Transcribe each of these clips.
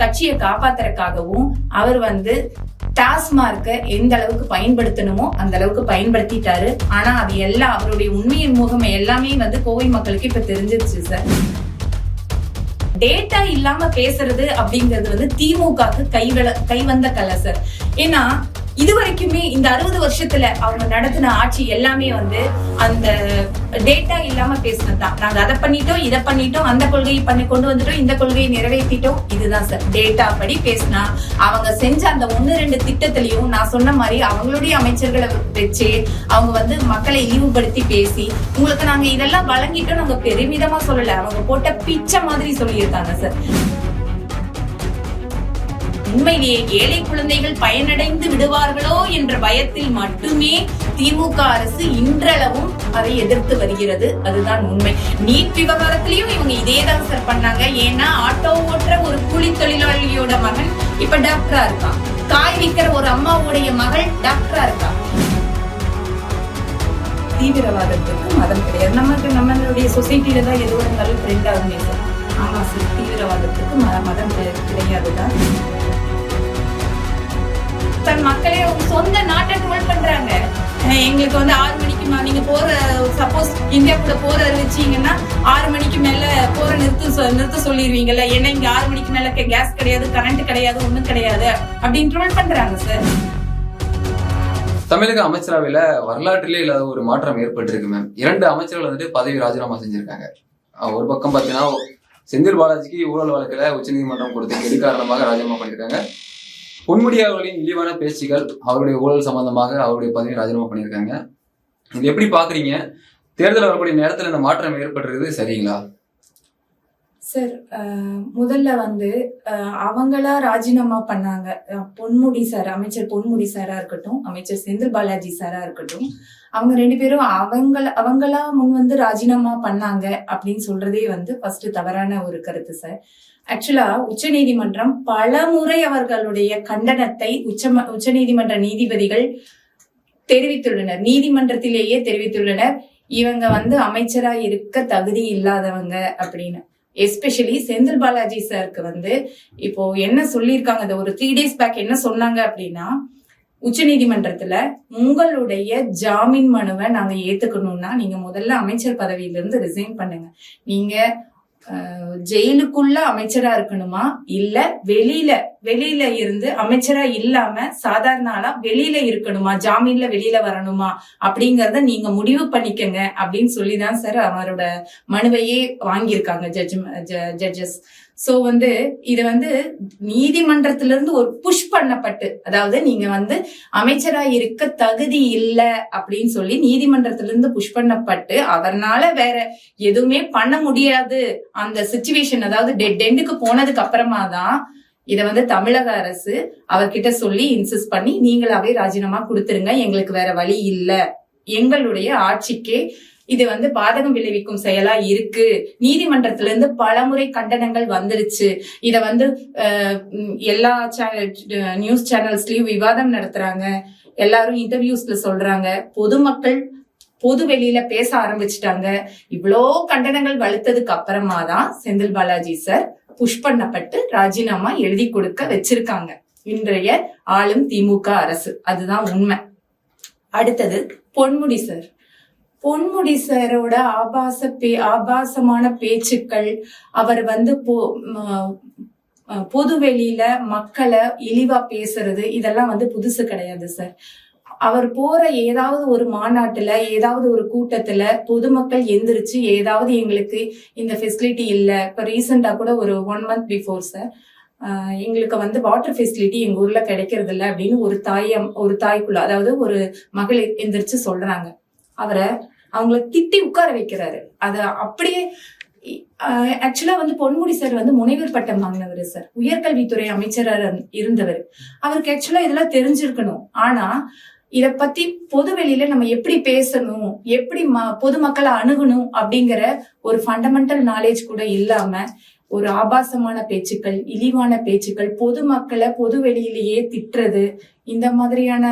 கட்சியை காப்பாத்துறதுக்காகவும் அவர் வந்து டாஸ்மார்க்க எந்த அளவுக்கு பயன்படுத்தணுமோ அந்த அளவுக்கு பயன்படுத்திட்டாரு. ஆனா அது எல்லாம் அவருடைய உண்மையின் முகம் எல்லாமே வந்து கோவை மக்களுக்கு இப்ப தெரிஞ்சிருச்சு சார். டேட்டா இல்லாம பேசுறது அப்படிங்கிறது வந்து திமுகக்கு கைவள கைவந்த கலை சார். ஏன்னா இது வரைக்குமே இந்த அறுபது வருஷத்துல அவங்க நடத்தின ஆட்சி எல்லாமே வந்து அந்த டேட்டா இல்லாம பேசினது தான் நாங்க அதை பண்ணிட்டோம் இதை பண்ணிட்டோம் அந்த கொள்கையை பண்ணி கொண்டு வந்துட்டோம் இந்த கொள்கையை நிறைவேற்றிட்டோம். இதுதான் சார். டேட்டா படி பேசினா அவங்க செஞ்ச அந்த ஒன்னு ரெண்டு திட்டத்திலையும் நான் சொன்ன மாதிரி அவங்களுடைய அமைச்சர்களை வச்சு அவங்க வந்து மக்களை இழிவுபடுத்தி பேசி உங்களுக்கு நாங்க இதெல்லாம் வழங்கிட்டோம் நாங்க பெருமிதமா சொல்லல. அவங்க போட்ட பிச்சை மாதிரி சொல்லியிருக்காங்க சார். உண்மையிலேயே ஏழை குழந்தைகள் பயனடைந்து விடுவார்களோ என்ற பயத்தில் மட்டுமே திமுக அரசு இன்றளவும் அதை எதிர்த்து வருகிறது. அதுதான் உண்மை. நீட் விவகாரத்திலையும் இவங்க இதே தான் சார் பண்ணாங்க. ஏன்னா ஆட்டோ ஓட்டுற ஒரு கூலி தொழிலாளியோட மகன் இப்ப டாக்டரா இருக்கான். காய் விற்கிற ஒரு அம்மாவுடைய மகள் டாக்டரா இருக்கா? தீவிரவாதத்துக்கு மதம் கிடையாது. நமக்கு நம்மளுடைய சொசைட்டில தான் எதுவும் இருந்தாலும் ட்ரெண்ட் ஆகுமே சார் ஆமா சார் தீவிரவாதத்துக்கு மத மதம் கிடையாது கிடையாதுதான். தன் மக்களே சொந்த நாட்டை ட்ரோல் பண்றாங்க. எங்களுக்கு வந்து ஆறு மணிக்கு நீங்க போற சப்போஸ் இந்தியா கூட போற அறிவிச்சீங்கன்னா ஆறு மணிக்கு மேல போற நிறுத்த நிறுத்த சொல்லிடுவீங்கல்ல ஏன்னா இங்க ஆறு மணிக்கு மேல கேஸ் கிடையாது கரண்ட் கிடையாது ஒண்ணும் கிடையாது அப்படின்னு ட்ரோல் பண்றாங்க சார். தமிழக அமைச்சரவையில வரலாற்றிலே இல்லாத ஒரு மாற்றம் ஏற்பட்டிருக்கு மேம் இரண்டு அமைச்சர்கள் வந்துட்டு பதவி ராஜினாமா செஞ்சிருக்காங்க. ஒரு பக்கம் பாத்தீங்கன்னா செந்தில் பாலாஜிக்கு ஊழல் வழக்குல உச்சநீதிமன்றம் கொடுத்த கெடு காரணமாக ராஜினாமா பண்ணிருக்காங்க. பொன்முடி அவர்களின் இழிவான பேச்சுகள் அவருடைய ஊழல் சம்பந்தமாக அவருடைய பதவியை ராஜினாமா பண்ணியிருக்காங்க. இது எப்படி பாக்குறீங்க? தேர்தல் வரக்கூடிய நேரத்தில் இந்த மாற்றம் ஏற்பட்டுருக்குது சரிங்களா? சார் முதல்ல வந்து அவங்களா ராஜினாமா பண்ணாங்க. பொன்முடி சார் அமைச்சர் பொன்முடி சாரா இருக்கட்டும் அமைச்சர் செந்தில் பாலாஜி சாரா இருக்கட்டும் அவங்க ரெண்டு பேரும் அவங்கள அவங்களா முன் வந்து ராஜினாமா பண்ணாங்க அப்படின்னு சொல்றதே வந்து ஃபர்ஸ்ட் தவறான ஒரு கருத்து சார். ஆக்சுவலா உச்ச நீதிமன்றம் பல முறை அவர்களுடைய கண்டனத்தை உச்ச உச்ச நீதிமன்ற நீதிபதிகள் தெரிவித்துள்ளனர். நீதிமன்றத்திலேயே தெரிவித்துள்ளனர். இவங்க வந்து அமைச்சரா இருக்க தகுதி இல்லாதவங்க அப்படின்னு. எஸ்பெஷலி செந்தில் பாலாஜி சாருக்கு வந்து இப்போ என்ன சொல்லியிருக்காங்க? இந்த ஒரு த்ரீ டேஸ் பேக் என்ன சொன்னாங்க அப்படின்னா உச்ச நீதிமன்றத்துல உங்களுடைய ஜாமீன் மனுவை நாங்க ஏத்துக்கணும்னா நீங்க முதல்ல அமைச்சர் பதவியிலிருந்து ரிசைன் பண்ணுங்க. நீங்க ஜெயிலுக்குள்ள அமைச்சரா இருக்கணுமா? இல்ல வெளியில வெளியில இருந்து அமைச்சரா இல்லாம சாதாரண ஆளா வெளியில இருக்கணுமா? ஜாமீன்ல வெளியில வரணுமா? அப்படிங்கறத நீங்க முடிவு பண்ணிக்கங்க அப்படின்னு சொல்லிதான் சார் அவரோட மனுவையே வாங்கியிருக்காங்க ஜட்ஜ் ஜட்ஜஸ் சோ வந்து இது வந்து நீதிமன்றத்துல இருந்து ஒரு புஷ் பண்ணப்பட்டு அதாவது நீங்க வந்து அமைச்சரா இருக்க தகுதி இல்ல அப்படின்னு சொல்லி நீதிமன்றத்துல இருந்து புஷ் பண்ணப்பட்டு அவர்னால வேற எதுவுமே பண்ண முடியாது. அந்த சுச்சுவேஷன் அதாவது டெட் எண்டுக்கு போனதுக்கு அப்புறமா தான் இத வந்து தமிழக அரசு அவர்கிட்ட சொல்லி இன்சிஸ்ட் பண்ணி நீங்களாவே ராஜினாமா கொடுத்துருங்க எங்களுக்கு வேற வழி இல்ல. எங்களுடைய ஆட்சிக்கே இது வந்து பாதகம் விளைவிக்கும் செயலா இருக்கு. நீதிமன்றத்துல இருந்து பலமுறை கண்டனங்கள் வந்துருச்சு. இத வந்து எல்லா நியூஸ் சேனல்ஸ்லயும் விவாதம் நடத்துறாங்க. எல்லாரும் இன்டர்வியூஸ்ல சொல்றாங்க. பொதுமக்கள் பொது வெளியில பேச ஆரம்பிச்சிட்டாங்க. இவ்வளோ கண்டனங்கள் வலுத்ததுக்கு அப்புறமா தான் செந்தில் பாலாஜி சார் புஷ் பண்ணப்பட்டு ராஜினாமா எழுதி கொடுக்க வச்சிருக்காங்க. இன்றைய ஆளும் திமுக அரசு. அதுதான் உண்மை. அடுத்தது பொன்முடி சார் பொன்முடி சாரோட ஆபாச பே ஆபாசமான பேச்சுக்கள் அவர் வந்து பொ- பொது வெளியில மக்களை இழிவா பேசுறது இதெல்லாம் வந்து புதுசு கிடையாது சார் அவர் போற ஏதாவது ஒரு மாநாட்டுல ஏதாவது ஒரு கூட்டத்துல பொதுமக்கள் எந்திரிச்சு ஏதாவது எங்களுக்கு இந்த ஃபெசிலிட்டி இல்ல. இப்ப ரீசெண்டா கூட ஒரு ஒன் மந்த் பிஃபோர் சார் எங்களுக்கு வந்து வாட்டர் ஃபெசிலிட்டி எங்க ஊர்ல கிடைக்கிறது இல்ல அப்படின்னு ஒரு தாயம் ஒரு தாய்க்குள்ள அதாவது ஒரு மகளிர் எந்திரிச்சு சொல்றாங்க. அவரை அவங்கள திட்டி உட்கார வைக்கிறாரு. அத அப்படியே ஆக்சுவலா வந்து பொன்முடி சார் வந்து முனைவர் பட்டம் வாங்கினவர் சார் உயர்கல்வித்துறை அமைச்சராக இருந்தவர். அவருக்கு ஆக்சுவலா இதெல்லாம் தெரிஞ்சிருக்கணும். ஆனா இத பத்தி பொது வெளியில நம்ம எப்படி பேசணும் எப்படி ம- பொதுமக்களை அணுகணும் அப்படிங்கிற ஒரு ஃபண்டமெண்டல் நாலேஜ் கூட இல்லாம ஒரு ஆபாசமான பேச்சுக்கள் இழிவான பேச்சுக்கள் பொதுமக்களை பொது வெளியிலேயே திட்டுறது இந்த மாதிரியான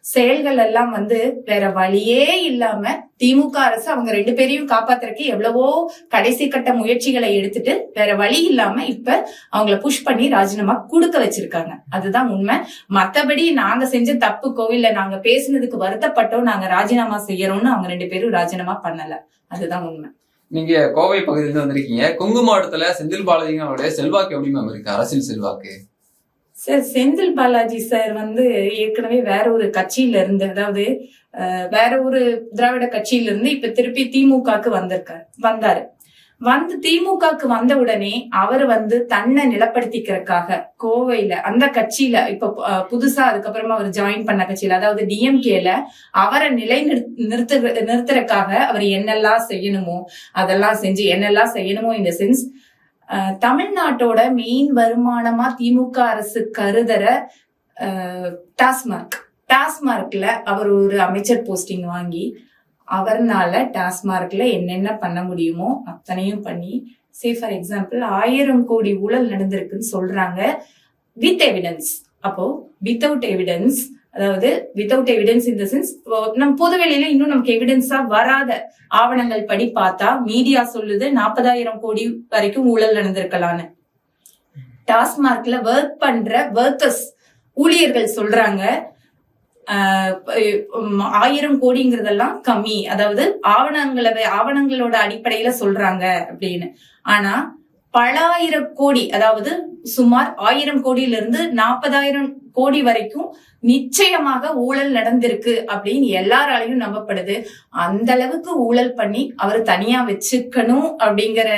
செயல்கள் எல்லாம் வந்து வேற வழியே இல்லாம திமுக அரசு அவங்க ரெண்டு பேரையும் காப்பாத்துறதுக்கு எவ்வளவோ கடைசி கட்ட முயற்சிகளை எடுத்துட்டு வேற வழி இல்லாம இப்ப அவங்கள புஷ் பண்ணி ராஜினாமா கொடுக்க வச்சிருக்காங்க. அதுதான் உண்மை. மத்தபடி நாங்க செஞ்ச தப்பு கோவில்ல நாங்க பேசுனதுக்கு வருத்தப்பட்டோம் நாங்க ராஜினாமா செய்யறோம்னு அவங்க ரெண்டு பேரும் ராஜினாமா பண்ணல. அதுதான் உண்மை. நீங்க கோவை பகுதியிலிருந்து வந்திருக்கீங்க. கொங்கு மாவட்டத்துல செந்தில் பாலாஜி அவருடைய செல்வாக்கு எப்படி மேம் இருக்கு? அரசியல் செல்வாக்கு. சார் செந்தில் பாலாஜி சார் வந்து ஏற்கனவே வேற ஒரு கட்சியில இருந்து அதாவது வேற ஒரு திராவிட கட்சியில இருந்து இப்ப திருப்பி திமுகக்கு வந்திருக்காரு வந்தாரு. வந்து திமுகக்கு வந்த உடனே அவர் வந்து தன்னை நிலப்படுத்திக்கிறதுக்காக கோவையில அந்த கட்சியில இப்ப புதுசா அதுக்கப்புறமா அவர் ஜாயின் பண்ண கட்சியில அதாவது டிஎம்கேல அவரை நிலை நிறுத்து நிறுத்துறதுக்காக அவர் என்னெல்லாம் செய்யணுமோ அதெல்லாம் செஞ்சு என்னெல்லாம் செய்யணுமோ இந்த சென்ஸ் தமிழ்நாட்டோட மெயின் வருமானமா திமுக அரசு கருதுற டாஸ்மார்க் டாஸ்மார்க்ல அவர் ஒரு அமைச்சர் போஸ்டிங் வாங்கி அவர்னால டாஸ்மார்க்ல என்னென்ன பண்ண முடியுமோ அத்தனையும் பண்ணி சே ஃபார் எக்ஸாம்பிள் ஆயிரம் கோடி ஊழல் நடந்திருக்குன்னு சொல்றாங்க வித் எவிடன்ஸ் அப்போ வித்தவுட் எவிடன்ஸ் அதாவது வித்தவுட் எவிடன்ஸ் இந்த சென்ஸ் நம்ம பொதுவெளியில இன்னும் நமக்கு எவிடன்ஸா வராத ஆவணங்கள் படி பார்த்தா மீடியா சொல்லுது நாற்பதாயிரம் கோடி வரைக்கும் ஊழல் நடந்திருக்கலான்னு டாஸ்மார்க்ல ஒர்க் பண்ற ஒர்க்கர்ஸ் ஊழியர்கள் சொல்றாங்க ஆயிரம் கோடிங்கிறதெல்லாம் கம்மி. அதாவது ஆவணங்களை ஆவணங்களோட அடிப்படையில சொல்றாங்க அப்படின்னு. ஆனா பல ஆயிரம் கோடி அதாவது சுமார் ஆயிரம் கோடியில இருந்து நாற்பதாயிரம் கோடி வரைக்கும் நிச்சயமாக ஊழல் நடந்திருக்கு அப்படின்னு எல்லாராலையும் நம்பப்படுது. அந்த அளவுக்கு ஊழல் பண்ணி அவர் தனியா வச்சுக்கணும் அப்படிங்கிற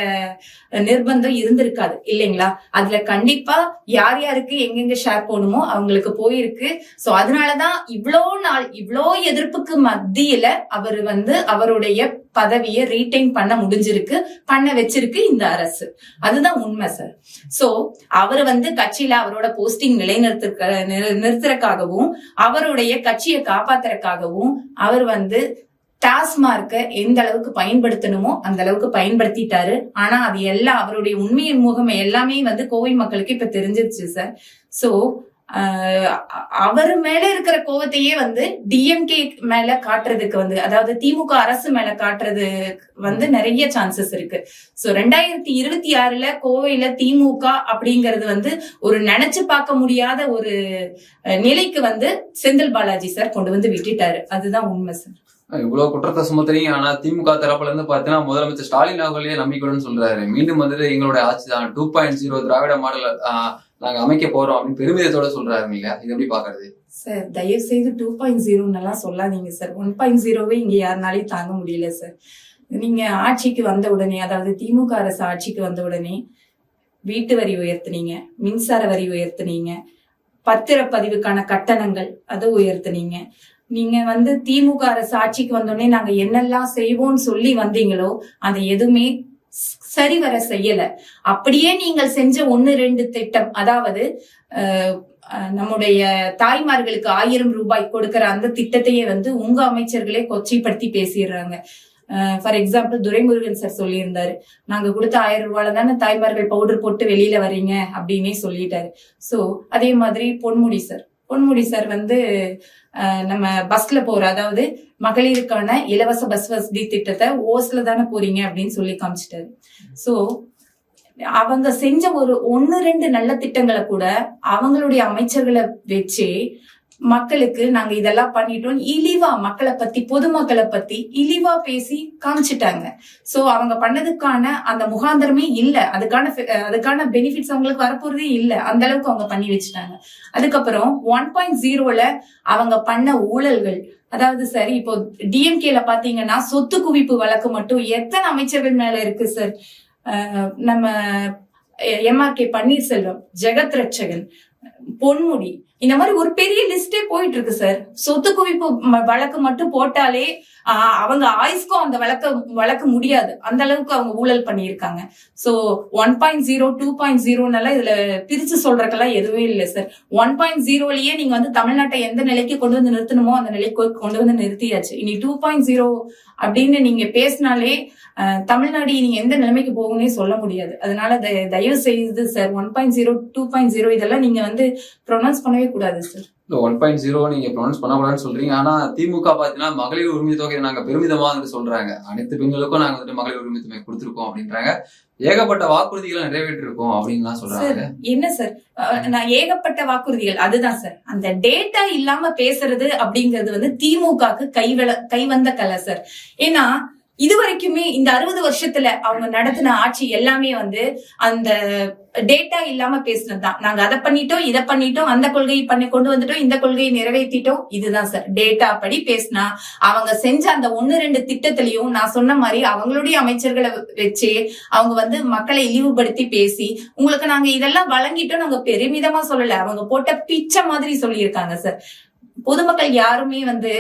நிர்பந்தம் இருந்திருக்காது. இல்லைங்களா? அதுல கண்டிப்பா யார் யாருக்கு எங்கெங்க ஷேர் போகணுமோ அவங்களுக்கு போயிருக்கு. சோ அதனாலதான் இவ்வளோ நாள் இவ்வளோ எதிர்ப்புக்கு மத்தியில அவர் வந்து அவருடைய பதவியை ரீடைன் பண்ண முடிஞ்சிருக்கு பண்ண வச்சிருக்கு இந்த அரசு. அதுதான் உண்மை சார் சோ அவர் வந்து கட்சியில அவரோட போஸ்டிங் நிலைநிறுத்த நிறுத்துறதுக்காகவும் அவருடைய கட்சியை காப்பாத்துறதுக்காகவும் அவர் வந்து டாஸ்மார்க்க எந்த அளவுக்கு பயன்படுத்தணுமோ அந்த அளவுக்கு பயன்படுத்திட்டாரு. ஆனா அது எல்லாம் அவருடைய உண்மையின் முகம் எல்லாமே வந்து கோவை மக்களுக்கு இப்ப தெரிஞ்சிருச்சு சார் சோ அவர் மேல இருக்கிற கோவத்தையே வந்து டிஎம்கே மேல காட்டுறதுக்கு வந்து அதாவது திமுக அரசு மேல காட்டுறது வந்து நிறைய சான்சஸ் இருக்கு. சோ ரெண்டாயிரத்தி இருபத்தி ஆறுல கோவையில திமுக அப்படிங்கறது வந்து ஒரு நினைச்சு பார்க்க முடியாத ஒரு நிலைக்கு வந்து செந்தில் பாலாஜி சார் கொண்டு வந்து விட்டுட்டாரு. அதுதான் உண்மை சார். இவ்வளவு குற்றத்தை சுமத்துறீங்க. ஆனா திமுக தரப்புல இருந்து பாத்தீங்கன்னா முதலமைச்சர் ஸ்டாலின் அவர்களே நம்பிக்கையுடன் சொல்றாரு. மீண்டும் வந்துட்டு எங்களுடைய ஆட்சி தான். Two point zero Dravida model நாங்க அமைக்க போறோம் அப்படின்னு பெருமிதத்தோட சொல்றாரு இது எப்படி பாக்குறது? சார் தயவு செய்து டூ பாயிண்ட் ஜீரோன்னெல்லாம் சொல்லாதீங்க சார். ஒன் பாயிண்ட் ஜீரோவே இங்க யாருனாலையும் தாங்க முடியல சார். நீங்க ஆட்சிக்கு வந்த உடனே அதாவது திமுக அரசு ஆட்சிக்கு வந்த உடனே வீட்டு வரி உயர்த்துனீங்க மின்சார வரி உயர்த்துனீங்க பத்திரப்பதிவுக்கான கட்டணங்கள் அதை உயர்த்துனீங்க. நீங்க வந்து திமுக அரசு ஆட்சிக்கு வந்தோடனே நாங்க என்னெல்லாம் செய்வோம்னு சொல்லி வந்தீங்களோ அதை எதுவுமே சரிவர செய்யல. அப்படியே நீங்கள் செஞ்ச ஒன்னு ரெண்டு திட்டம் அதாவது நம்முடைய தாய்மார்களுக்கு ஆயிரம் ரூபாய் கொடுக்கிற அந்த திட்டத்தையே வந்து உங்க அமைச்சர்களே கொச்சைப்படுத்தி பேசிடுறாங்க. ஃபார் எக்ஸாம்பிள் துரைமுருகன் சார் சொல்லியிருந்தாரு. நாங்க கொடுத்த ஆயிரம் ரூபாயில தானே தாய்மார்கள் பவுடர் போட்டு வெளியில வர்றீங்க? அப்படின்னே சொல்லிட்டாரு. சோ அதே மாதிரி பொன்முடி சார் பொன்முடி சார் வந்து நம்ம பஸ்ல போற அதாவது மகளிருக்கான இலவச பஸ் வசதி திட்டத்தை ஓஸ்ல தானே போறீங்க அப்படின்னு சொல்லி காமிச்சிட்டாரு. சோ அவங்க செஞ்ச ஒரு ஒன்னு ரெண்டு நல்ல திட்டங்களை கூட அவங்களுடைய அமைச்சர்களை வச்சு மக்களுக்கு நாங்க இதெல்லாம் பண்ணிட்டோம். இழிவா மக்களை பத்தி பொதுமக்களை பத்தி இழிவா பேசி காமிச்சிட்டாங்க. சோ அவங்க பண்ணதுக்கான அந்த முகாந்திரமே இல்ல. அதுக்கான அதுக்கான பெனிஃபிட்ஸ் அவங்களுக்கு வரப்போறதே இல்ல. அந்த அளவுக்கு அவங்க பண்ணி வச்சுட்டாங்க. அதுக்கப்புறம் ஒன் பாயிண்ட் ஜீரோல அவங்க பண்ண ஊழல்கள். அதாவது சரி இப்போ டிஎம்கேல பாத்தீங்கன்னா சொத்து குவிப்பு வழக்கு மட்டும் எத்தனை அமைச்சர்கள் மேல இருக்கு சார் நம்ம எம்ஆர்கே பன்னீர்செல்வம் ஜெகத் ரட்சகன் பொன்முடி இந்த மாதிரி ஒரு பெரிய லிஸ்டே போயிட்டு இருக்கு சார் சொத்து குவிப்பு வழக்கு மட்டும் போட்டாலே அவங்க ஆயுஸ்க்கும் அந்த வழக்க வழக்க முடியாது. அந்த அளவுக்கு அவங்க ஊழல் பண்ணியிருக்காங்க. So one point zero two point ஜீரோனால இதுல பிரிச்சு சொல்றதுக்கெல்லாம் எதுவே இல்லை சார் ஒன் பாயிண்ட் ஜீரோலயே நீங்க வந்து தமிழ்நாட்டை எந்த நிலைக்கு கொண்டு வந்து நிறுத்தணுமோ அந்த நிலைக்கு கொண்டு வந்து நிறுத்தியாச்சு. இனி டூ பாயிண்ட் ஜீரோ அப்படின்னு நீங்க பேசினாலே தமிழ்நாடு நீங்க எந்த நிலைமைக்கு போகும்னே சொல்ல முடியாது. அதனால தயவு செய்து sir one point zero two point zero இதெல்லாம் நீங்க வந்து ப்ரொனவுன்ஸ் பண்ணவே கூடாது சார் இந்த ஒன் பாயிண்ட் ஜீரோ நீங்க ப்ரொனவுன்ஸ் பண்ணக்கூடாதுன்னு சொல்றீங்க. ஆனா திமுக பாத்தீங்கன்னா மகளிர் உரிமை தொகையை நாங்க பெருமிதமா வந்து சொல்றாங்க. அனைத்து பெண்களுக்கும் நாங்க வந்துட்டு மகளிர் உரிமை தொகை கொடுத்துருக்கோம் அப்படின்றாங்க. ஏகப்பட்ட வாக்குறுதிகளை நிறைவேற்றிருக்கோம் அப்படின்லாம் சொல்றாங்க. என்ன சார் நான் ஏகப்பட்ட வாக்குறுதிகள் அதுதான் சார் அந்த டேட்டா இல்லாம பேசுறது அப்படிங்கிறது வந்து திமுகக்கு கைவள கைவந்த கலை சார் ஏன்னா இது வரைக்குமே இந்த அறுபது வருஷத்துல அவங்க நடத்தின ஆட்சி எல்லாமே வந்து அந்த டேட்டா இல்லாம பேசினதுதான். நாங்க அதை பண்ணிட்டோம் இதை பண்ணிட்டோம் அந்த கொள்கையை பண்ணி கொண்டு வந்துட்டோம் இந்த கொள்கையை நிறைவேற்றிட்டோம். இதுதான் சார். டேட்டா படி பேசினா அவங்க செஞ்ச அந்த ஒன்னு ரெண்டு திட்டத்திலையும் நான் சொன்ன மாதிரி அவங்களுடைய அமைச்சர்களை வச்சு அவங்க வந்து மக்களை இழிவுபடுத்தி பேசி உங்களுக்கு நாங்க இதெல்லாம் வழங்கிட்டோம் நாங்க பெருமிதமா சொல்லல. அவங்க போட்ட பிச்சை மாதிரி சொல்லியிருக்காங்க சார். பொதுமக்கள் யாருமே வந்து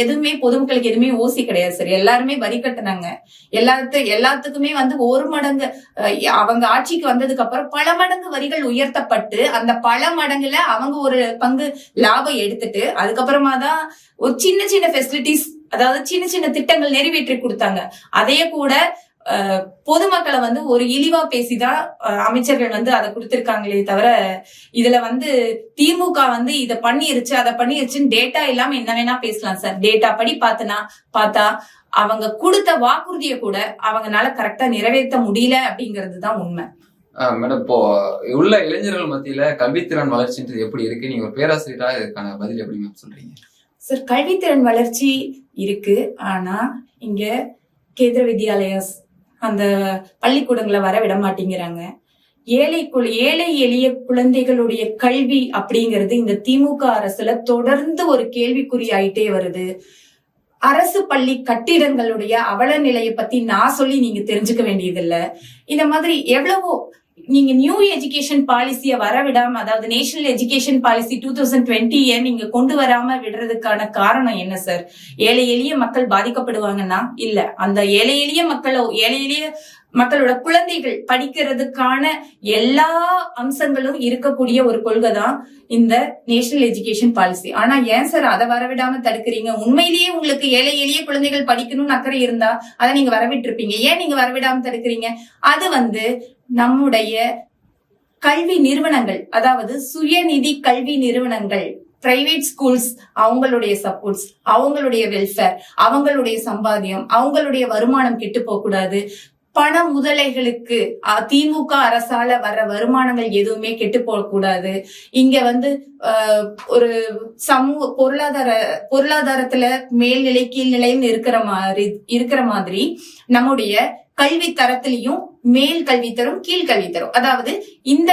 எதுவுமே பொதுமக்களுக்கு எதுவுமே ஓசி கிடையாது சார் எல்லாருமே வரி கட்டுனாங்க. எல்லாத்து எல்லாத்துக்குமே வந்து ஒரு மடங்கு அஹ், அவங்க ஆட்சிக்கு வந்ததுக்கு அப்புறம் பல மடங்கு வரிகள் உயர்த்தப்பட்டு அந்த பல மடங்குல அவங்க ஒரு பங்கு லாபம் எடுத்துட்டு அதுக்கப்புறமா தான் ஒரு சின்ன சின்ன ஃபெசிலிட்டிஸ் அதாவது சின்ன சின்ன திட்டங்கள் நிறைவேற்றி கொடுத்தாங்க. அதையே கூட பொதுமக்களை வந்து ஒரு இழிவா பேசிதான் அமைச்சர்கள் வந்து அதை கொடுத்திருக்காங்களே தவிர இதுல வந்து திமுக வந்து இத பண்ணிருச்சு அதை பண்ணிருச்சுன்னு டேட்டா இல்லாம என்ன வேணா பேசலாம் சார். டேட்டா படி பார்த்தனா பார்த்தா அவங்க கொடுத்த வாக்குறுதியை கூட அவங்கனால கரெக்டா நிறைவேற்ற முடியல அப்படிங்கிறது தான் உண்மை மேடம் இப்போ உள்ள இளைஞர்கள் மத்தியில கல்வித்திறன் வளர்ச்சின்றது எப்படி இருக்கு? நீங்க ஒரு பேராசிரியரா இதுக்கான பதில் எப்படி மேம் சொல்றீங்க? சார் கல்வித்திறன் வளர்ச்சி இருக்கு. ஆனா இங்க கேந்திர வித்யாலயாஸ் அந்த பள்ளிக்கூடங்களை வர விட மாட்டேங்கிறாங்க. ஏழை ஏழை எளிய குழந்தைகளுடைய கல்வி அப்படிங்கிறது இந்த திமுக அரசுல தொடர்ந்து ஒரு கேள்விக்குறி ஆயிட்டே வருது. அரசு பள்ளி கட்டிடங்களுடைய அவல நிலையை பத்தி நான் சொல்லி நீங்க தெரிஞ்சுக்க வேண்டியதில்லை. இந்த மாதிரி எவ்வளவோ நீங்க நியூ எஜுகேஷன் பாலிசிய வர விடாம அதாவது national education policy two thousand டுவெண்ட்டியை நீங்க கொண்டு வராம விடுறதுக்கான காரணம் என்ன சார் ஏழை எளிய மக்கள் பாதிக்கப்படுவாங்கன்னா இல்ல. அந்த ஏழை எளிய மக்களோ ஏழை எளிய மக்களோட குழந்தைகள் படிக்கிறதுக்கான எல்லா அம்சங்களும் இருக்கக்கூடிய ஒரு கொள்கை தான் இந்த நேஷனல் எஜுகேஷன் பாலிசி. ஆனா ஏன் சார் அதை வரவிடாம தடுக்கிறீங்க? உண்மையிலேயே உங்களுக்கு ஏழை எளிய குழந்தைகள் படிக்கணும்னு அக்கறை இருந்தா அதை நீங்க வரவிட்டிருப்பீங்க. ஏன் நீங்க வரவிடாம தடுக்கிறீங்க? அது வந்து நம்முடைய கல்வி நிறுவனங்கள் அதாவது சுயநிதி கல்வி நிறுவனங்கள் பிரைவேட் ஸ்கூல்ஸ் அவங்களுடைய சப்போர்ட்ஸ் அவங்களுடைய வெல்ஃபேர் அவங்களுடைய சம்பாத்தியம் அவங்களுடைய வருமானம் கெட்டு போகக்கூடாது. பண முதலைகளுக்கு திமுக அரசால வர்ற வருமானங்கள் எதுவுமே கெட்டு போகக்கூடாது. இங்க வந்து ஒரு சமூக பொருளாதார பொருளாதாரத்துல மேல்நிலை கீழ்நிலைன்னு இருக்கிற மாதிரி இருக்கிற மாதிரி நம்முடைய கல்வி தரத்திலையும் மேல் கல்வி தரும் கீழ் கல்வி தரும் அதாவது இந்த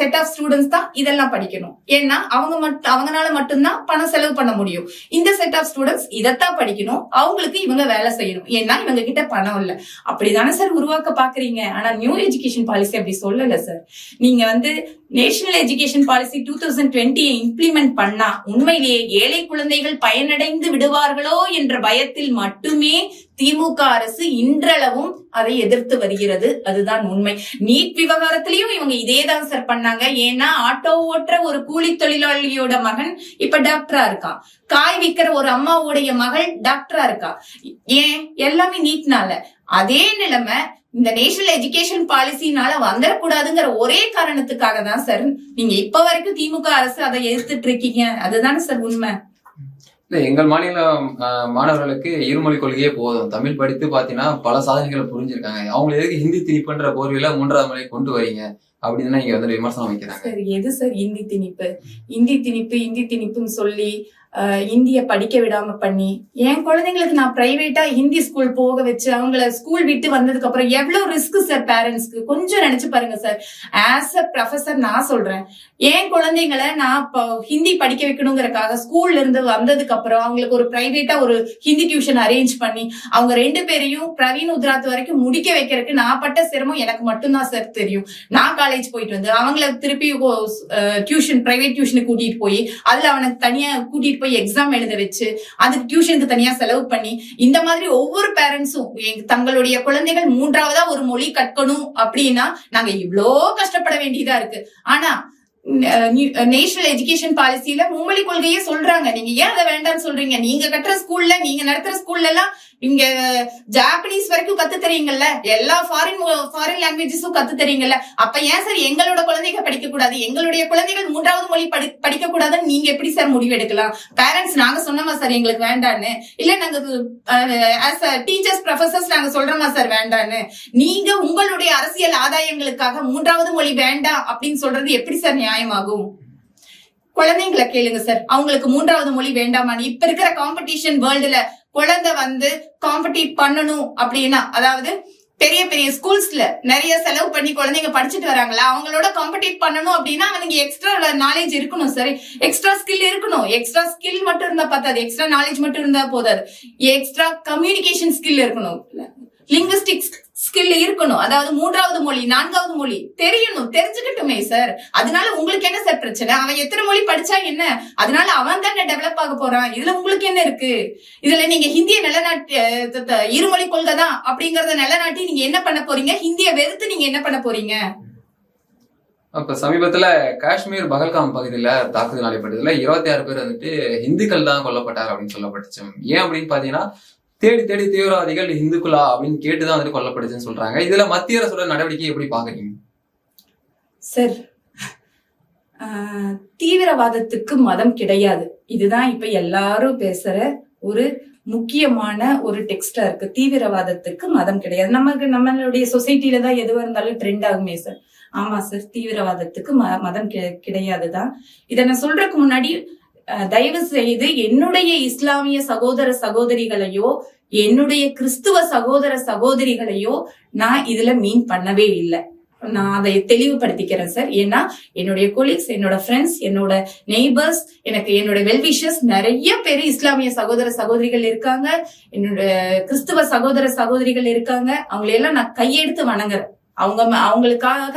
செட் ஆஃப் ஸ்டூடெண்ட்ஸ் தான் இதெல்லாம் படிக்கணும். ஏன்னா அவங்க மட்டும் அவங்கனால மட்டும்தான் பணம் செலவு பண்ண முடியும். இந்த செட் ஆஃப் ஸ்டூடெண்ட்ஸ் இதைத்தான் படிக்கணும். அவங்களுக்கு இவங்க வேலை செய்யணும். ஏன்னா இவங்க கிட்ட பணம் இல்ல. அப்படிதானே சார் உருவாக்க பாக்குறீங்க? ஆனா நியூ எஜுகேஷன் பாலிசி அப்படி சொல்லல சார் நீங்க வந்து national education policy two thousand டுவெண்ட்டியை implement பண்ணா உண்மையிலேயே ஏழை குழந்தைகள் பயனடைந்து விடுவார்களோ என்ற பயத்தில் மட்டுமே திமுக அரசு இன்றளவும் அதை எதிர்த்து வருகிறது. அதுதான் உண்மை. நீட் விவகாரத்திலையும் இவங்க இதே தான் சார் பண்ணாங்க. ஏன்னா ஆட்டோ ஓட்டுற ஒரு கூலி தொழிலாளியோட மகன் இப்ப டாக்டரா இருக்கான் காய் விக்கிற ஒரு அம்மாவுடைய மகள் டாக்டரா இருக்கா? ஏன்? எல்லாமே நீட்னால. அதே நிலைமை இந்த நேஷனல் எஜுகேஷன் பாலிசினால வந்துடக்கூடாதுங்கிற ஒரே காரணத்துக்காக தான் சார் நீங்க இப்ப வரைக்கும் திமுக அரசு அதை எதிர்த்துட்டு இருக்கீங்க. அதுதானே சார் உண்மை? இல்லை எங்கள் மாநில ஆஹ், மாணவர்களுக்கு இருமொழி கொள்கையே போதும். தமிழ் படித்து பாத்தீங்கன்னா பல சாதனைகளை புரிஞ்சிருக்காங்க. அவங்களை எதுக்கு ஹிந்தி திணிப்புன்ற போர்வையில மூன்றாவது மொழியை கொண்டு வரீங்க? அப்படின்னு இங்க வந்து விமர்சனம் வைக்கிறாங்க. சார் எது சார் இந்தி திணிப்பு? இந்தி திணிப்பு இந்தி திணிப்புன்னு சொல்லி இந்திய படிக்க விடாம பண்ணி என் குழந்தைங்களுக்கு நான் பிரைவேட்டா ஹிந்தி ஸ்கூல் போக வச்சு அவங்கள ஸ்கூல் விட்டு வந்ததுக்கு அப்புறம் எவ்வளவு ரிஸ்க் சார் பேரண்ட்ஸ்க்கு கொஞ்சம் நினைச்சு பாருங்க சார் ஆஸ் அ ப்ரொஃபசர் நான் சொல்றேன் என் குழந்தைங்களை நான் இப்போ ஹிந்தி படிக்க வைக்கணுங்கிறக்காக ஸ்கூல்ல இருந்து வந்ததுக்கு அப்புறம் அவங்களுக்கு ஒரு பிரைவேட்டா ஒரு ஹிந்தி டியூஷன் அரேஞ்ச் பண்ணி அவங்க ரெண்டு பேரையும் பிரவீன் உத்ராத் வரைக்கும் முடிக்க வைக்கிறதுக்கு நான் பட்ட சிரமம் எனக்கு மட்டும்தான் சார் தெரியும். நான் காலேஜ் போயிட்டு வந்து அவங்கள திருப்பி டியூஷன் பிரைவேட் டியூஷனுக்கு கூட்டிட்டு போய் அதுல அவனுக்கு தனியா கூட்டிட்டு போய் எக்ஸாம் எழுத வச்சு அதுக்கு டியூஷனுக்கு தனியா செலவு பண்ணி இந்த மாதிரி ஒவ்வொரு பேரண்ட்ஸும் தங்களுடைய குழந்தைகள் மூன்றாவதா ஒரு மொழி கற்கணும் அப்படின்னா நாங்க இவ்ளோ கஷ்டப்பட வேண்டியதா இருக்கு. ஆனா நேஷனல் எஜுகேஷன் பாலிசியில மும்மொழி கொள்கையே சொல்றாங்க. நீங்க ஏன் அதை வேண்டாம்னு சொல்றீங்க? நீங்க கட்டுற ஸ்கூல்ல நீங்க நடத்துற ஸ்கூல்ல எல்லாம் இங்க ஜாப்பனீஸ் வரைக்கும் கத்து தெரியுங்கல்ல எல்லா ஃபாரின் ஃபாரின் லாங்குவேஜஸும் கத்து தெரியுங்கல்ல அப்ப ஏன் சார் எங்களோட குழந்தைங்க படிக்க கூடாது எங்களுடைய குழந்தைகள் மூன்றாவது மொழி படி படிக்க கூடாதுன்னு நீங்க எப்படி சார் முடிவு எடுக்கலாம் பேரண்ட்ஸ் நாங்க சொன்னோமா சார் எங்களுக்கு வேண்டான்னு? இல்ல நாங்க ஆஸ் டீச்சர்ஸ் ப்ரொஃபசர்ஸ் நாங்க சொல்றோமா சார் வேண்டான்னு? நீங்க உங்களுடைய அரசியல் ஆதாயங்களுக்காக மூன்றாவது மொழி வேண்டாம் அப்படின்னு சொல்றது எப்படி சார் நியாயமாகும்? குழந்தைங்களை கேளுங்க சார் அவங்களுக்கு மூன்றாவது மொழி வேண்டாமான்னு. இப்ப இருக்கிற காம்படிஷன் வேர்ல்டுல குழந்தை வந்து காம்படிட் பண்ணணும் அப்படின்னா அதாவது பெரிய பெரிய ஸ்கூல்ஸ்ல நிறைய செலவு பண்ணி குழந்தைங்க படிச்சுட்டு வராங்களா? அவங்களோட காம்படிட் பண்ணணும் அப்படின்னா அவனுக்கு எக்ஸ்ட்ரா நாலேஜ் இருக்கணும் சரி எக்ஸ்ட்ரா ஸ்கில் இருக்கணும். எக்ஸ்ட்ரா ஸ்கில் மட்டும் இருந்தா பார்த்தாது எக்ஸ்ட்ரா நாலேஜ் மட்டும் இருந்தா போதாது. எக்ஸ்ட்ரா கம்யூனிகேஷன் ஸ்கில் இருக்கணும். லிங்குஸ்டிக்ஸ் ஸ்கில் இருக்கணும். அதாவது மூன்றாவது மொழி நான்காவது மொழி தெரியணும். தெரிஞ்சுக்கட்டுமே சார் அதனால உங்களுக்கு என்ன சார் பிரச்சனை? அவன் எத்தனை மொழி படிச்சா என்ன? அதனால அவன் தானே டெவலப் ஆக போறான். இதுல உங்களுக்கு என்ன இருக்கு? இதுல நீங்க ஹிந்திய நிலநாட்டி இருமொழி கொள்கை தான் அப்படிங்கறத நிலநாட்டி நீங்க என்ன பண்ண போறீங்க? ஹிந்திய வெறுத்து நீங்க என்ன பண்ண போறீங்க? அப்ப சமீபத்துல காஷ்மீர் பகல்காம் பகுதியில தாக்குதல் நடைபெற்றதுல இருபத்தி ஆறு பேர் வந்துட்டு இந்துக்கள் தான் கொல்லப்பட்டார் அப்படின்னு சொல்லப்பட்டுச்சு. ஏன் அப்படின்னு பாத்தீங்கன்னா தேடி தேடி தீவிரவாதிகள் இந்துக்களா அப்படின்னு கேட்டுதான் வந்துட்டு கொல்லப்படுச்சுன்னு சொல்றாங்க. இதுல மத்திய அரசோட நடவடிக்கை எப்படி பாக்குறீங்க சார் ஆஹ், தீவிரவாதத்துக்கு மதம் கிடையாது. இதுதான் இப்ப எல்லாரும் பேசுற ஒரு முக்கியமான ஒரு டெக்ஸ்டா இருக்கு. தீவிரவாதத்துக்கு மதம் கிடையாது. நமக்கு நம்மளுடைய சொசைட்டில தான் எதுவா இருந்தாலும் ட்ரெண்ட் ஆகுமே சார். ஆமா சார் தீவிரவாதத்துக்கு ம- மதம் கிடையாது கிடையாதுதான். இதை நான் சொல்றதுக்கு முன்னாடி தயவு செய்து என்னுடைய இஸ்லாமிய சகோதர சகோதரிகளையோ என்னுடைய கிறிஸ்துவ சகோதர சகோதரிகளையோ நான் இதுல மீன் பண்ணவே இல்லை. நான் அதை தெளிவுபடுத்திக்கிறேன் சார். ஏன்னா என்னுடைய கொலீக்ஸ் என்னோட ஃப்ரெண்ட்ஸ் என்னோட நெய்பர்ஸ் எனக்கு என்னோட வெல்விஷஸ் நிறைய பேர் இஸ்லாமிய சகோதர சகோதரிகள் இருக்காங்க. என்னோட கிறிஸ்துவ சகோதர சகோதரிகள் இருக்காங்க. அவங்களை எல்லாம் நான் கையெடுத்து வணங்குறேன். அவங்க ம- அவங்களுக்காக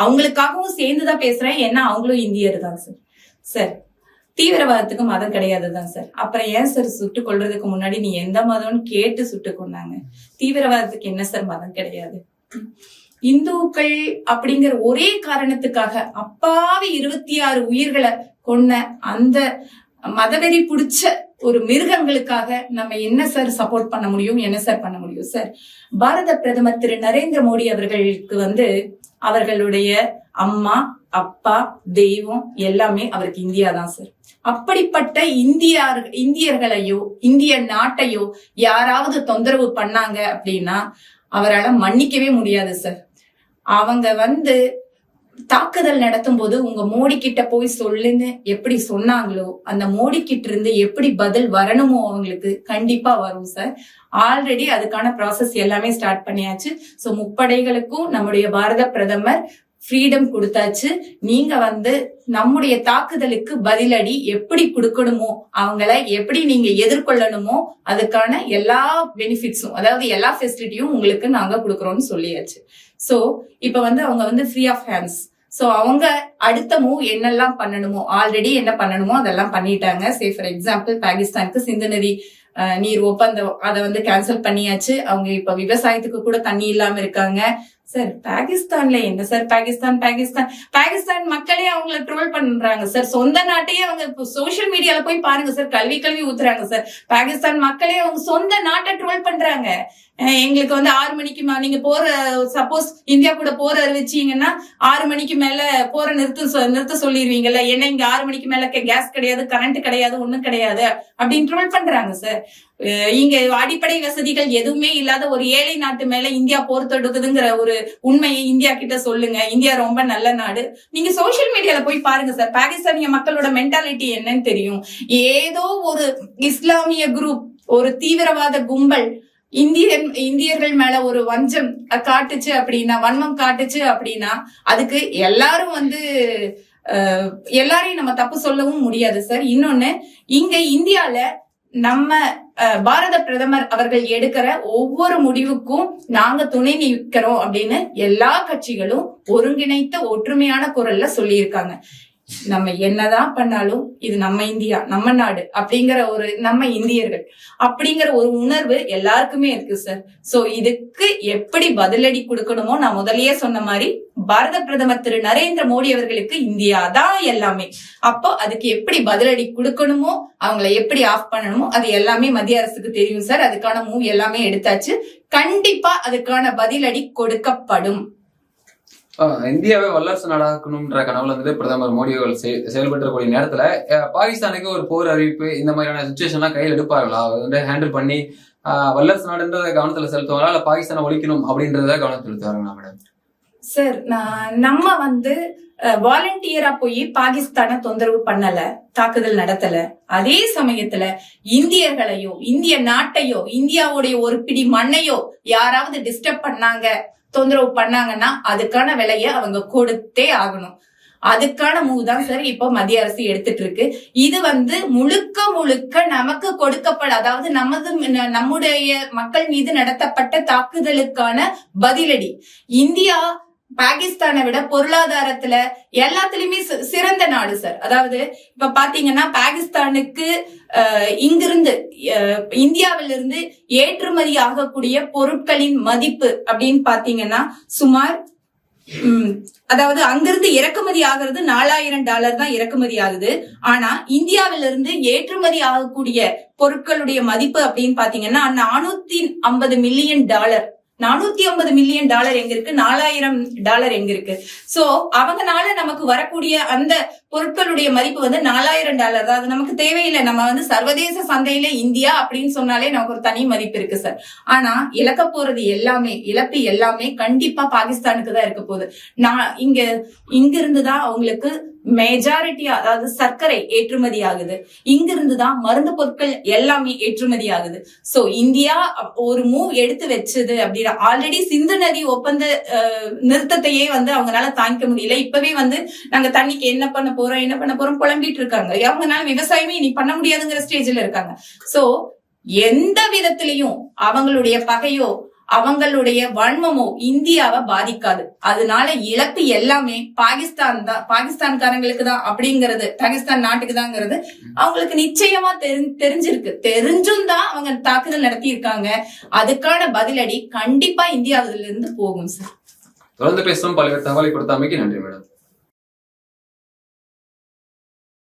அவங்களுக்காகவும் சேர்ந்துதான் பேசுறேன். ஏன்னா அவங்களும் இந்தியர் தான் சார். சார் தீவிரவாதத்துக்கு மதம் கிடையாது தான் சார். அப்புறம் ஏன் சார் சுட்டு கொள்றதுக்கு முன்னாடி நீ எந்த மதம்னு கேட்டு சுட்டு கொண்டாங்க? தீவிரவாதத்துக்கு என்ன சார் மதம் கிடையாது? இந்துக்கள் அப்படிங்கிற ஒரே காரணத்துக்காக அப்பாவி இருபத்தி ஆறு உயிர்களை கொன்ன அந்த மதவெறி புடிச்ச ஒரு மிருகங்களுக்காக நம்ம என்ன சார் சப்போர்ட் பண்ண முடியும்? என்ன சார் பண்ண முடியும் சார்? பாரத பிரதமர் திரு நரேந்திர மோடி அவர்களுக்கு வந்து அவர்களுடைய அம்மா அப்பா தெய்வம் எல்லாமே அவருக்கு இந்தியா தான் சார் அப்படிப்பட்ட இந்தியார் இந்தியர்களையோ இந்திய நாட்டையோ யாராவது தொந்தரவு பண்ணாங்க அப்படின்னா அவரால மன்னிக்கவே முடியாது சார் அவங்க வந்து தாக்குதல் நடத்தும் போது உங்க மோடி கிட்ட போய் சொல்லுன்னு எப்படி சொன்னாங்களோ அந்த மோடி கிட்ட இருந்து எப்படி பதில் வரணுமோ அவங்களுக்கு கண்டிப்பா வரும் சார் ஆல்ரெடி அதுக்கான ப்ராசஸ் எல்லாமே ஸ்டார்ட் பண்ணியாச்சு. சோ முப்படைகளுக்கும் நம்முடைய பாரத பிரதமர் ஃப்ரீடம் கொடுத்தாச்சு. நீங்க வந்து நம்முடைய தாக்குதலுக்கு பதிலடி எப்படி கொடுக்கணுமோ அவங்கள எப்படி நீங்க எதிர்கொள்ளணுமோ அதுக்கான எல்லா பெனிஃபிட்ஸும் அதாவது எல்லா ஃபெசிலிட்டியும் உங்களுக்கு நாங்க கொடுக்குறோம்னு சொல்லியாச்சு. சோ இப்ப வந்து அவங்க வந்து ஃப்ரீ ஆஃப் ஹேண்ட்ஸ் ஸோ அவங்க அடுத்த மூவ் என்னெல்லாம் பண்ணணுமோ ஆல்ரெடி என்ன பண்ணணுமோ அதெல்லாம் பண்ணிட்டாங்க. சே ஃபார் எக்ஸாம்பிள் பாகிஸ்தானுக்கு சிந்து நதி நீர் ஒப்பந்தம் அதை வந்து கேன்சல் பண்ணியாச்சு. அவங்க இப்ப விவசாயத்துக்கு கூட தண்ணி இல்லாம இருக்காங்க. சார் பாகிஸ்தான்ல என்ன சார் பாகிஸ்தான் பாகிஸ்தான் பாகிஸ்தான் மக்களே அவங்கள ட்ரோல் பண்றாங்க சார் சொந்த நாட்டையே அவங்க இப்போ மீடியால போய் பாருங்க சார் கல்வி கல்வி ஊத்துறாங்க சார் பாகிஸ்தான் மக்களே அவங்க சொந்த நாட்டை ட்ரோல் பண்றாங்க. எங்களுக்கு வந்து ஆறு மணிக்கு மே- நீங்க போற சப்போஸ் இந்தியா கூட போற அறிவிச்சீங்கன்னா ஆறு மணிக்கு மேல போற நிறுத்த சொ- நிறுத்த சொல்லிடுவீங்கல்ல ஏன்னா இங்க ஆறு மணிக்கு மேல கேஸ் கிடையாது கரண்ட் கிடையாது ஒண்ணும் கிடையாது அப்படின்னு ட்ரோல் பண்றாங்க சார் இங்க அடிப்படை வசதிகள் எதுவுமே இல்லாத ஒரு ஏழை நாட்டு மேல இந்தியா போர் தொடுக்குதுங்கிற ஒரு உண்மையை இந்தியா கிட்ட சொல்லுங்க. இந்தியா ரொம்ப நல்ல நாடு. நீங்க சோஷியல் மீடியால போய் பாருங்க சார் பாகிஸ்தானிய மக்களோட மென்டாலிட்டி என்னன்னு தெரியும். ஏதோ ஒரு இஸ்லாமிய குரூப் ஒரு தீவிரவாத கும்பல் இந்தியன் இந்தியர்கள் மேல ஒரு வஞ்சம் காட்டுச்சு அப்படின்னா வன்மம் காட்டுச்சு அப்படின்னா அதுக்கு எல்லாரும் வந்து எல்லாரையும் நம்ம தப்பு சொல்லவும் முடியாது சார். இன்னொன்னு இங்க இந்தியால நம்ம அஹ், பாரத பிரதமர் அவர்கள் எடுக்கிற ஒவ்வொரு முடிவுக்கும் நாங்க துணை நிற்கிறோம் அப்படின்னு எல்லா கட்சிகளும் ஒருங்கிணைத்த ஒற்றுமையான குரல்ல சொல்லியிருக்காங்க. நம்ம என்னதான் பண்ணாலும் இது நம்ம இந்தியா நம்ம நாடு அப்படிங்கிற ஒரு நம்ம இந்தியர்கள் அப்படிங்கிற ஒரு உணர்வு எல்லாருக்குமே இருக்கு சார் சோ இதுக்கு எப்படி பதிலடி கொடுக்கணுமோ நான் முதல்லயே சொன்ன மாதிரி பாரத பிரதமர் திரு நரேந்திர மோடி அவர்களுக்கு இந்தியா தான் எல்லாமே. அப்போ அதுக்கு எப்படி பதிலடி கொடுக்கணுமோ அவங்கள எப்படி ஆஃப் பண்ணணுமோ அது எல்லாமே மத்திய அரசுக்கு தெரியும் சார் அதுக்கான மூவ் எல்லாமே எடுத்தாச்சு. கண்டிப்பா அதுக்கான பதிலடி கொடுக்கப்படும். இந்தியாவை வல்லரசு நாடாக்கணும்ன்ற கனவுல வந்துட்டு பிரதமர் மோடி அவர்கள் செயல்பட்டுக்கூடிய நேரத்துல. பாகிஸ்தானுக்கு ஒரு போர் அறிவிப்பு இந்த மாதிரியான சுச்சுவேஷன்லாம் கையில் எடுப்பார்களா? வந்து ஹேண்டில் பண்ணி ஆஹ் வல்லரசு நாடுன்றத கவனத்துல செலுத்துவாங்களா? இல்ல பாகிஸ்தானை ஒழிக்கணும் அப்படின்றத கவனம் செலுத்துவாங்களா மேடம் சார் நான் நம்ம வந்து வாலண்டியரா போய் பாகிஸ்தானை தொந்தரவு பண்ணல தாக்குதல் நடத்தல. அதே சமயத்துல இந்தியர்களையோ இந்திய நாட்டையோ இந்தியாவுடைய ஒரு பிடி மண்ணையோ யாராவது டிஸ்டர்ப் பண்ணாங்க தொந்தரவு பண்ணாங்கன்னா அதுக்கான விலைய அவங்க கொடுத்தே ஆகணும். அதுக்கான மூவ் தான் சார் இப்போ மத்திய அரசு எடுத்துட்டு இருக்கு இது வந்து முழுக்க முழுக்க நமக்கு கொடுக்கப்பட அதாவது நமது நம்முடைய மக்கள் மீது நடத்தப்பட்ட தாக்குதலுக்கான பதிலடி. இந்தியா பாகிஸ்தானை விட பொருளாதாரத்துல எல்லாத்துலயுமே சிறந்த நாடு சார் அதாவது இப்ப பாத்தீங்கன்னா பாகிஸ்தானுக்கு இங்கிருந்து அஹ், இந்தியாவிலிருந்து ஏற்றுமதி ஆகக்கூடிய பொருட்களின் மதிப்பு அப்படின்னு பாத்தீங்கன்னா சுமார் அதாவது அங்கிருந்து இறக்குமதி ஆகிறது நாலாயிரம் டாலர் தான் இறக்குமதி ஆகுது. ஆனா இந்தியாவிலிருந்து ஏற்றுமதி ஆகக்கூடிய பொருட்களுடைய மதிப்பு அப்படின்னு பாத்தீங்கன்னா நானூத்தி ஐம்பது மில்லியன் டாலர். நானூத்தி ஐம்பது மில்லியன் டாலர் எங்க இருக்கு நாலாயிரம் டாலர் எங்க இருக்கு சோ அவங்கனால நமக்கு வரக்கூடிய அந்த பொருட்களுடைய மதிப்பு வந்து நாலாயிரம் டாலர். தான் அது நமக்கு தேவையில்லை. நம்ம வந்து சர்வதேச சந்தையில இந்தியா அப்படின்னு சொன்னாலே நமக்கு ஒரு தனி மதிப்பு இருக்கு சார் ஆனா இழக்க போறது எல்லாமே இழப்பு எல்லாமே கண்டிப்பா பாகிஸ்தானுக்கு தான் இருக்க போகுது. நான் இங்க இங்க இருந்துதான் அவங்களுக்கு மெஜாரிட்டி அதாவது சர்க்கரை ஏற்றுமதி ஆகுது இங்கிருந்துதான் மருந்து பொருட்கள் எல்லாமே ஏற்றுமதி ஆகுது சோ இந்தியா ஒரு மூவ் எடுத்து வச்சது அப்படின்னா ஆல்ரெடி சிந்து நதி ஒப்பந்த நிறுத்தத்தையே வந்து அவங்களால தாங்கிக்க முடியல. இப்பவே வந்து நாங்க தண்ணிக்கு என்ன பண்ண போறோம் என்ன பண்ண போறோம் புலம்பிட்டு இருக்காங்க. அவங்கனால விவசாயமே இனி பண்ண முடியாதுங்கிற ஸ்டேஜ்ல இருக்காங்க. சோ எந்த விதத்திலையும் அவங்களுடைய பகையோ அவங்களுடைய வன்மமோ இந்தியாவை பாதிக்காது. அதனால இழப்பு எல்லாமே பாகிஸ்தான் தான் பாகிஸ்தான்காரங்களுக்கு தான் அப்படிங்கறது பாகிஸ்தான் நாட்டுக்கு தாங்கிறது அவங்களுக்கு நிச்சயமா தெரி- தெரிஞ்சிருக்கு. தெரிஞ்சும் தான் அவங்க தாக்குதல் நடத்தி இருக்காங்க அதுக்கான பதிலடி கண்டிப்பா இந்தியாவிலிருந்து போகும் சார். தொடர்ந்து பேசும் பல்வேறு தகவலை கொடுத்தமைக்கு நன்றி மேடம்.